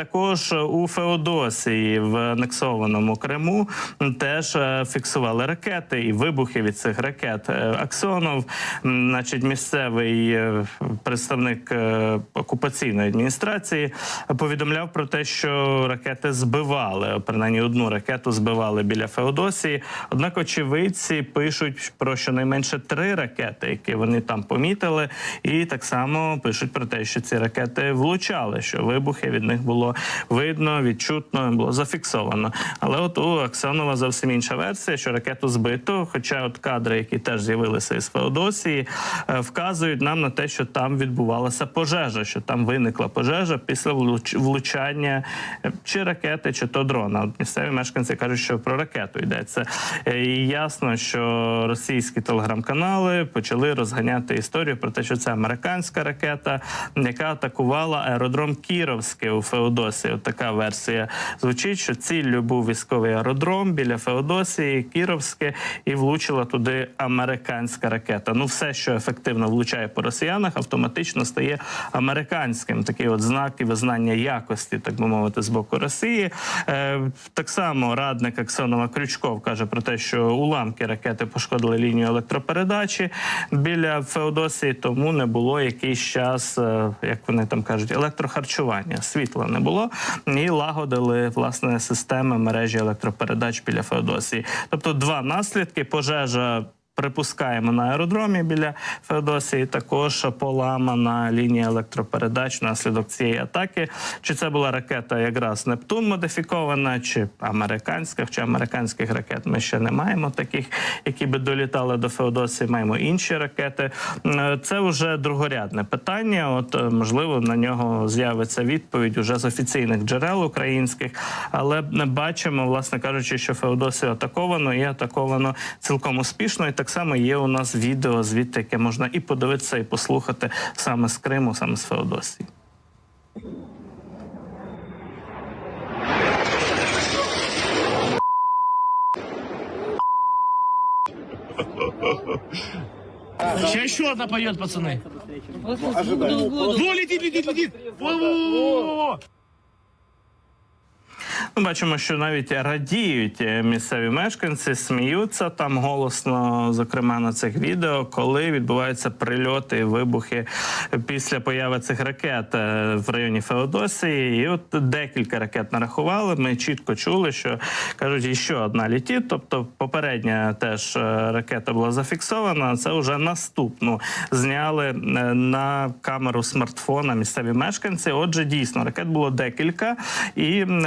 також у Феодосії в анексованому Криму теж е, фіксували ракети і вибухи від цих ракет. Е, Аксонов, значить, місцевий е, представник окупаційної адміністрації, повідомляв про те, що ракети збивали. Принаймні одну ракету збивали біля Феодосії. Однак очевидці пишуть про щонайменше три ракети, які вони там помітили, і так само пишуть про те, що ці ракети влучали, що вибухи від них було видно, відчутно, було зафіксовано. Але от у Аксенова зовсім інша версія, що ракету збито. Хоча от кадри, які теж з'явилися із Феодосії, е, вказують нам на те, що там відбувалася пожежа, що там виникла пожежа після влуч- влучання е, чи ракети, чи то дрона. От місцеві мешканці кажуть, що про ракету йдеться. Е, І ясно, що російські телеграм-канали почали розганяти історію про те, що це американська ракета, яка атакувала аеродром Кіровське у Феодосії. От така версія звучить, що ціллю був військовий аеродром біля Феодосії, Кіровське, і влучила туди американська ракета. Ну, все, що ефективно влучає по росіянах, автоматично стає американським. Такий от знак і визнання якості, так би мовити, з боку Росії. Е, так само радник Аксонова Крючков каже про те, що уламки ракети пошкодили лінію електропередачі біля Феодосії, тому не було якийсь час, е, як вони там кажуть, електрохарчування. Світла не було і лагодили власне системи мережі електропередач біля Феодосії. Тобто, два наслідки: пожежа. Припускаємо на аеродромі біля Феодосії. Також поламана лінія електропередач внаслідок цієї атаки. Чи це була ракета якраз Нептун модифікована, чи американська? Хоча американських ракет ми ще не маємо таких, які би долітали до Феодосії. Маємо інші ракети. Це вже другорядне питання. От е, можливо на нього з'явиться відповідь уже з офіційних джерел українських, але не бачимо, власне кажучи, що Феодосію атаковано і атаковано цілком успішно. І так само є у нас відео звідти, яке можна і подивитися, і послухати саме з Криму, саме з Феодосії. Сейчас еще одна поет, пацаны. Во, летит, летит, летит. Во, во, во, во, во. Ми бачимо, що навіть радіють е, місцеві мешканці, сміються там голосно, зокрема на цих відео, коли відбуваються прильоти і вибухи після появи цих ракет е, в районі Феодосії. І от декілька ракет нарахували. Ми чітко чули, що кажуть, ще одна літить. Тобто, попередня теж е, ракета була зафіксована. Це вже наступну зняли на камеру смартфона місцеві мешканці. Отже, дійсно ракет було декілька, і м,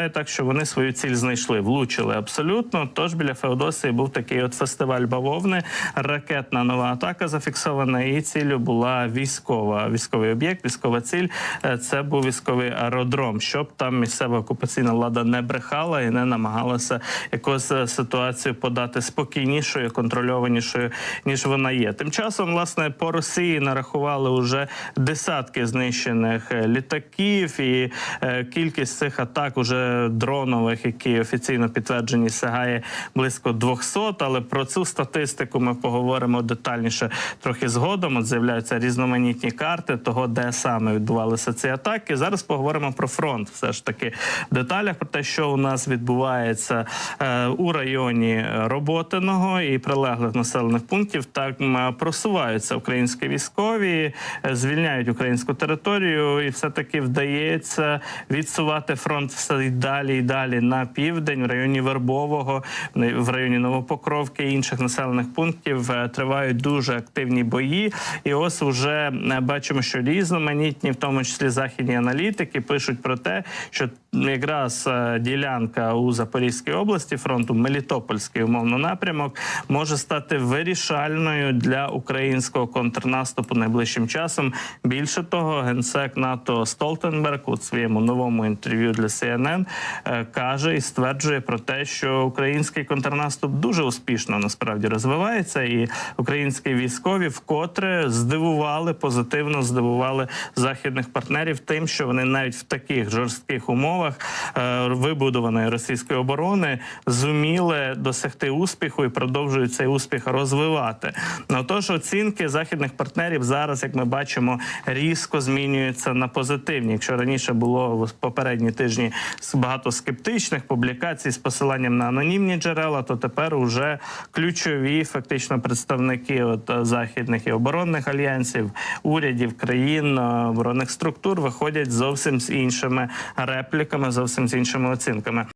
виглядає так, що вони свою ціль знайшли, влучили абсолютно. Тож біля Феодосії був такий от фестиваль бавовни, ракетна нова атака зафіксована. І ціллю була військова, військовий об'єкт, військова ціль. Е, Це був військовий аеродром, щоб там місцева окупаційна влада не брехала і не намагалася якось е, ситуацію подати спокійнішою, контрольованішою ніж вона є. Тим часом, власне, по Росії нарахували вже десятки знищених е, літаків, і кількість цих атак уже дронових, які офіційно підтверджені, сягає близько 200, Але про цю статистику ми поговоримо детальніше трохи згодом. От з'являються різноманітні карти того, де саме відбувалися ці атаки. Зараз поговоримо про фронт, все ж таки в деталях про те, що у нас відбувається е, у районі Роботиного і прилеглих населених пунктів. Так просуваються українські військові, е, звільняють українську територію, і все таки вдається відсувати фронт все далі і далі на південь, в районі Вербового, в районі Новопокровки і інших населених пунктів е, тривають дуже активні бої. І ось вже е, бачимо, що різноманітні, в тому числі західні аналітики, пишуть про те, що якраз е, ділянка у Запорізькій області фронту, Мелітопольський умовно напрямок, може стати вирішальною для українського контрнаступу найближчим часом. Більше того, генсек НАТО Столтенберг у своєму новому інтерв'ю для CNN е, каже і стверджує про те, що український контрнаступ дуже успішно насправді розвивається, і українські військові вкотре здивували позитивно здивували західних партнерів тим, що вони навіть в таких жорстких умовах умовах е, вибудованої російської оборони зуміли досягти успіху і продовжують цей успіх розвивати. Ну, тож оцінки західних партнерів зараз, як ми бачимо, різко змінюються на позитивні. Якщо раніше було в попередні тижні багато скептичних публікацій з посиланням на анонімні джерела, то тепер уже ключові фактично представники от е, західних і оборонних альянсів, урядів країн е, оборонних структур виходять зовсім з іншими репліками, зовсім з іншими оцінками.